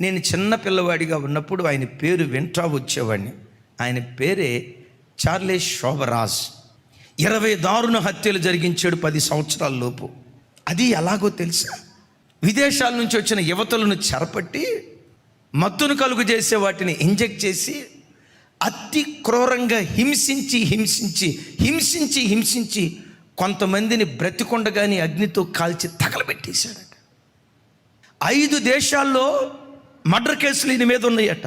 నేను చిన్న పిల్లవాడిగా ఉన్నప్పుడు ఆయన పేరు వెంట్రా వచ్చేవాడిని. ఆయన పేరే చార్లెస్ శోభరాజ్. ఇరవై దారుణ హత్యలు జరిగించాడు పది సంవత్సరాల లోపు. అది ఎలాగో తెలుసా? విదేశాల నుంచి వచ్చిన యువతలను చెరపట్టి మత్తును కలుగు చేసే వాటిని ఇంజెక్ట్ చేసి అతి క్రూరంగా హింసించి హింసించి హింసించి హింసించి కొంతమందిని బ్రతికొండగాని అగ్నితో కాల్చి తగలబెట్టేశాడట. ఐదు దేశాల్లో మర్డర్ కేసులు ఈయన మీద ఉన్నాయట.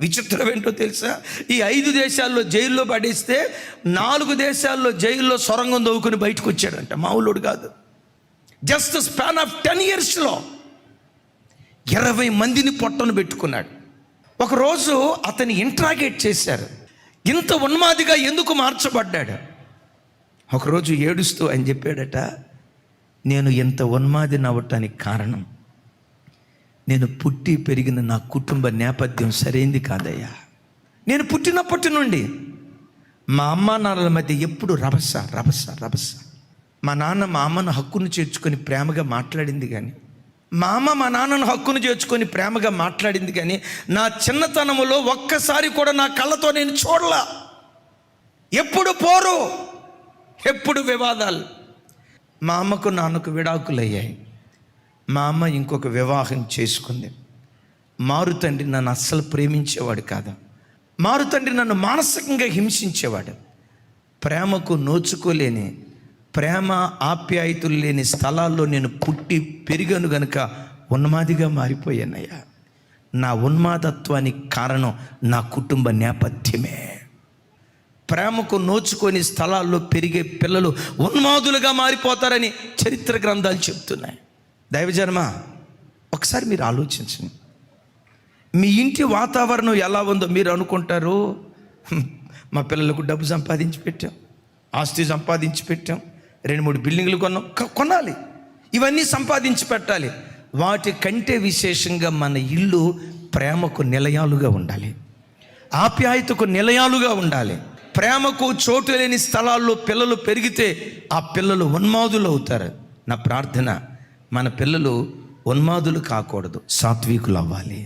విచిత్రం ఏంటో తెలుసా? ఈ ఐదు దేశాల్లో జైల్లో పడేస్తే నాలుగు దేశాల్లో జైల్లో సొరంగం దవ్వుకుని బయటకు వచ్చాడంట మామూలుడు కాదు. జస్ట్ స్పాన్ ఆఫ్ టెన్ ఇయర్స్లో ఇరవై మందిని పొట్టను పెట్టుకున్నాడు. ఒకరోజు అతని ఇంట్రాగేట్ చేశారు. ఇంత ఉన్మాదిగా ఎందుకు మార్చబడ్డాడు? ఒకరోజు ఏడుస్తూ అని చెప్పాడట నేను ఇంత ఉన్మాదిని అవ్వటానికి కారణం నేను పుట్టి పెరిగిన నా కుటుంబ నేపథ్యం సరైంది కాదయ్యా. నేను పుట్టినప్పటి నుండి మా అమ్మ నాన్నల మధ్య ఎప్పుడు రభస రభస రభస. మా నాన్న మా అమ్మను హక్కును చేర్చుకొని ప్రేమగా మాట్లాడింది కానీ మా అమ్మ మా నాన్నను హక్కును చేర్చుకొని ప్రేమగా మాట్లాడింది కానీ నా చిన్నతనములో ఒక్కసారి కూడా నా కళ్ళతో నేను చూడలా. ఎప్పుడు పోరు ఎప్పుడు వివాదాలు. మా అమ్మకు నాన్నకు విడాకులయ్యాయి. మా అమ్మ ఇంకొక వివాహం చేసుకుంది. మారు తండ్రి నన్ను అస్సలు ప్రేమించేవాడు కాదు. మారు తండ్రి నన్ను మానసికంగా హింసించేవాడు. ప్రేమకు నోచుకోలేని ప్రేమ ఆప్యాయతలు లేని స్థలాల్లో నేను పుట్టి పెరిగాను గనుక ఉన్మాదిగా మారిపోయానయ్యా. నా ఉన్మాదత్వానికి కారణం నా కుటుంబ నేపథ్యమే. ప్రేమకు నోచుకొని స్థలాల్లో పెరిగే పిల్లలు ఉన్మాదులుగా మారిపోతారని చరిత్ర గ్రంథాలు చెప్తున్నాయి. దైవజన్మ ఒకసారి మీరు ఆలోచించండి. మీ ఇంటి వాతావరణం ఎలా ఉందో మీరు అనుకుంటారు. మా పిల్లలకు డబ్బు సంపాదించి పెట్టాం ఆస్తి సంపాదించి పెట్టాం రెండు మూడు బిల్డింగ్లు కొన్నాం కొనాలి. ఇవన్నీ సంపాదించి పెట్టాలి. వాటి కంటే విశేషంగా మన ఇల్లు ప్రేమకు నిలయాలుగా ఉండాలి. ఆప్యాయతకు నిలయాలుగా ఉండాలి. ప్రేమకు చోటు లేని స్థలాల్లో పిల్లలు పెరిగితే ఆ పిల్లలు ఉన్మాదులు అవుతారు నా ప్రార్థన మన పిల్లలు ఉన్మాదులు కాకూడదు సాత్వికులు అవ్వాలి